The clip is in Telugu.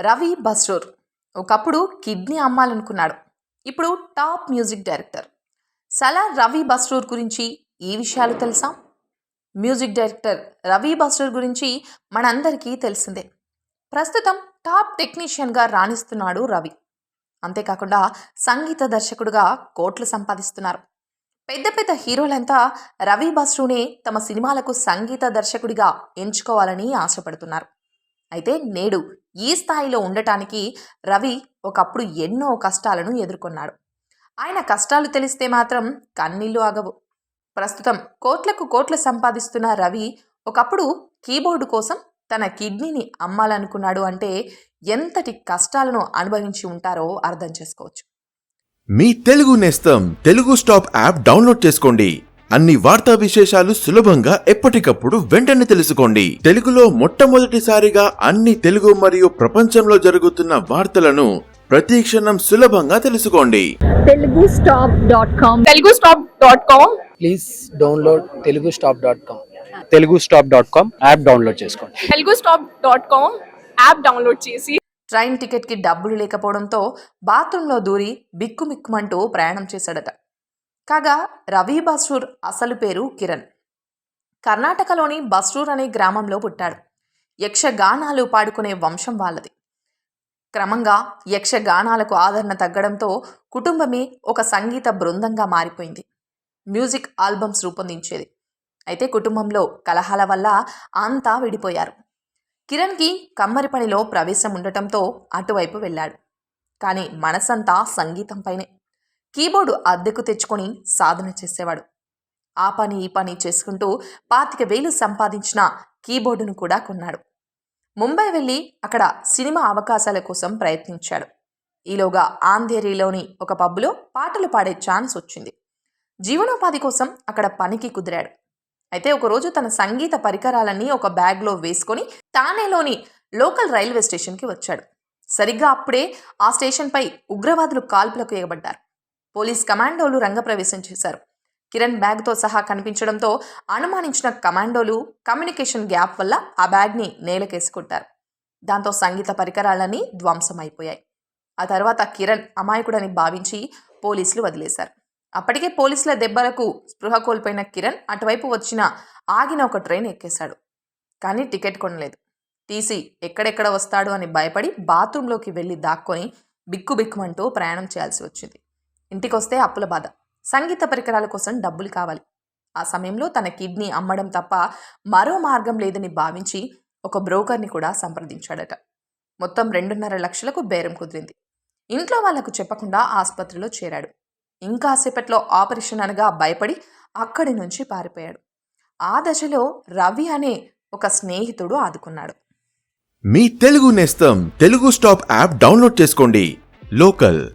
రవి బస్రూర్. ఒకప్పుడు కిడ్నీ అమ్మాలనుకున్నాడు. ఇప్పుడు top music director. Salaar Ravi Basrur గురించి ఈ విషయాలు తెలుసా? మ్యూజిక్ డైరెక్టర్ రవి బస్రూర్ గురించి మనందరికీ తెలిసిందే. ప్రస్తుతం టాప్ టెక్నీషియన్గా రాణిస్తున్నాడు రవి. అంతేకాకుండా సంగీత దర్శకుడుగా కోట్లు సంపాదిస్తున్నారు. పెద్ద పెద్ద హీరోలంతా రవి బస్రూనే తమ సినిమాలకు సంగీత దర్శకుడిగా ఎంచుకోవాలని ఆశపడుతున్నారు. అయితే నేడు ఈ స్థాయిలో ఉండటానికి రవి ఒకప్పుడు ఎన్నో కష్టాలను ఎదుర్కొన్నాడు. ఆయన కష్టాలు తెలిస్తే మాత్రం కన్నీళ్ళు ఆగవు. ప్రస్తుతం కోట్లకు కోట్లు సంపాదిస్తున్న రవి ఒకప్పుడు కీబోర్డు కోసం తన కిడ్నీని అమ్మాలనుకున్నాడు అంటే ఎంతటి కష్టాలను అనుభవించి ఉంటారో అర్థం చేసుకోవచ్చు. మీ తెలుగు నేస్తం తెలుగు స్టాప్ యాప్ డౌన్లోడ్ చేసుకోండి. అన్ని వార్తా విశేషాలు సులభంగా ఎప్పటికప్పుడు వెంటనే తెలుసుకోండి. తెలుగులో మొట్టమొదటిసారిగా అన్ని తెలుగు మరియు ప్రపంచంలో జరుగుతున్న వార్తలను ప్రతి క్షణం సులభంగా తెలుసుకోండి. Telugu stop dot com. Telugu stop dot com. Please download Telugu stop dot com. Telugu stop dot com app download చేసుకోండి. Telugu stop dot com app download చేసి ట్రైన్ టికెట్కి డబ్బులు లేకపోవడంతో బాత్రూంలో దూరి బిక్కుమిక్కుమంటూ ప్రయాణం చేశాడట. కాగా రవి బస్రూర్ అసలు పేరు కిరణ్. కర్ణాటకలోని బస్రూర్ అనే గ్రామంలో పుట్టాడు. యక్షగానాలు పాడుకునే వంశం వాళ్ళది. క్రమంగా యక్షగానాలకు ఆదరణ తగ్గడంతో కుటుంబమే ఒక సంగీత బృందంగా మారిపోయింది. మ్యూజిక్ ఆల్బమ్స్ రూపొందించేది. అయితే కుటుంబంలో కలహాల వల్ల అంతా విడిపోయారు. కిరణ్కి కమ్మరి పనిలో ప్రవేశం ఉండటంతో అటువైపు వెళ్ళాడు. కానీ మనసంతా సంగీతంపైనే కీబోర్డు అద్దెకు తెచ్చుకొని సాధన చేసేవాడు. ఆ పని ఈ పని చేసుకుంటూ పాతిక వేలు సంపాదించిన కీబోర్డును కూడా కొన్నాడు. ముంబై వెళ్ళి అక్కడ సినిమా అవకాశాల కోసం ప్రయత్నించాడు. ఈలోగా ఆంధేరిలోని ఒక పబ్లో పాటలు పాడే ఛాన్స్ వచ్చింది. జీవనోపాధి కోసం అక్కడ పనికి కుదిరాడు. అయితే ఒకరోజు తన సంగీత పరికరాలన్నీ ఒక బ్యాగ్లో వేసుకొని తానేలోని లోకల్ రైల్వే స్టేషన్కి వచ్చాడు. సరిగ్గా అప్పుడే ఆ స్టేషన్పై ఉగ్రవాదులు కాల్పులకు ఎగబడ్డారు. పోలీస్ కమాండోలు రంగప్రవేశం చేశారు. కిరణ్ బ్యాగ్తో సహా కనిపించడంతో అనుమానించిన కమాండోలు కమ్యూనికేషన్ గ్యాప్ వల్ల ఆ బ్యాగ్ని నేలకేసుకుంటారు. దాంతో సంగీత పరికరాలన్నీ ధ్వంసమైపోయాయి. ఆ తర్వాత కిరణ్ అమాయకుడని భావించి పోలీసులు వదిలేశారు. అప్పటికే పోలీసుల దెబ్బలకు స్పృహ కోల్పోయిన కిరణ్ అటువైపు వచ్చిన ఆగిన ఒక ట్రైన్ ఎక్కేశాడు. కానీ టికెట్ కొనలేదు. టీసీ ఎక్కడెక్కడ వస్తాడు అని భయపడి బాత్రూంలోకి వెళ్ళి దాక్కొని బిక్కుబిక్కుమంటూ ప్రయాణం చేయాల్సి వచ్చింది. ఇంటికొస్తే అప్పుల బాధ. సంగీత పరికరాల కోసం డబ్బులు కావాలి. ఆ సమయంలో తన కిడ్నీ అమ్మడం తప్ప మరో మార్గం లేదని భావించి ఒక బ్రోకర్ని కూడా సంప్రదించాడట. మొత్తం రెండున్నర లక్షలకు బేరం కుదిరింది. ఇంట్లో వాళ్ళకు చెప్పకుండా ఆసుపత్రిలో చేరాడు. ఇంకాసేపట్లో ఆపరేషన్ అనగా భయపడి అక్కడి నుంచి పారిపోయాడు. ఆ దశలో రవి అనే ఒక స్నేహితుడు ఆదుకున్నాడు. మీ తెలుగు నేస్తం తెలుగు స్టాప్ యాప్ డౌన్లోడ్ చేసుకోండి. లోకల్.